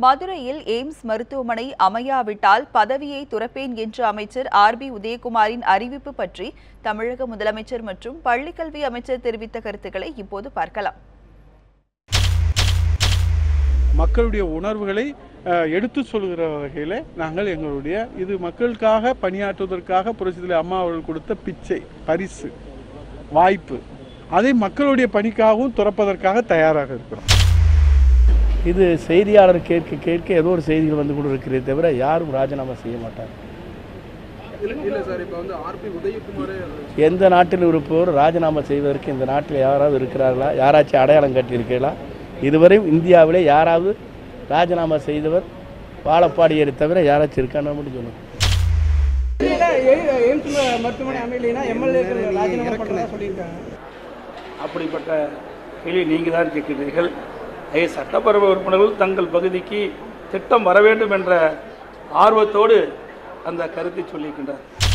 மதுரையில் எய்ம்ஸ் மருத்துவமனை அமையாவிட்டால் பதவியை துறப்பேன் என்று அமைச்சர் ஆர் பி உதயகுமாரின் அறிவிப்பு பற்றி தமிழக முதலமைச்சர் மற்றும் பள்ளிக்கல்வி அமைச்சர் தெரிவித்த கருத்துக்களை இப்போது பார்க்கலாம். மக்களுடைய உணர்வுகளை எடுத்து சொல்கிற வகையில் நாங்கள் எங்களுடைய இது மக்களுக்காக பணியாற்றுவதற்காக புரட்சித்தலை அம்மா அவர்கள் கொடுத்த பிச்சை பரிசு வாய்ப்பு. அதை மக்களுடைய பணிக்காகவும் துறப்பதற்காக தயாராக இருக்கிறோம். இது செய்தியாளர் கேட்க கேட்க ஏதோ ஒரு செய்திகள் வந்து கொண்டு இருக்கிறதே தவிர யாரும் ராஜினாமா செய்ய மாட்டாங்க. இல்ல இல்ல சார் இப்போ வந்து ஆர்பி உதயகுமாரே எந்த நாட்டில் இருப்பவர் ராஜினாமா செய்வதற்கு இந்த நாட்டில் யாராவது இருக்கிறார்களா? யாராச்சும் அடையாளம் காட்டியிருக்கிறீர்களா இதுவரை இந்தியாவிலே யாராவது ராஜினாமா செய்தவர் வாழப்பாடியரை தவிர யாராச்சும் இருக்கான்னு மட்டும் சொல்லியிருக்காங்க. அப்படிப்பட்ட கேள்வி நீங்கள் தான் கேட்கிறீர்கள். ஐய சட்டப்பேரவை உறுப்பினர்கள் தங்கள் பகுதிக்கு திட்டம் வர வேண்டும் என்ற ஆர்வத்தோடு அந்த கருத்தை சொல்லியிருக்கின்றார்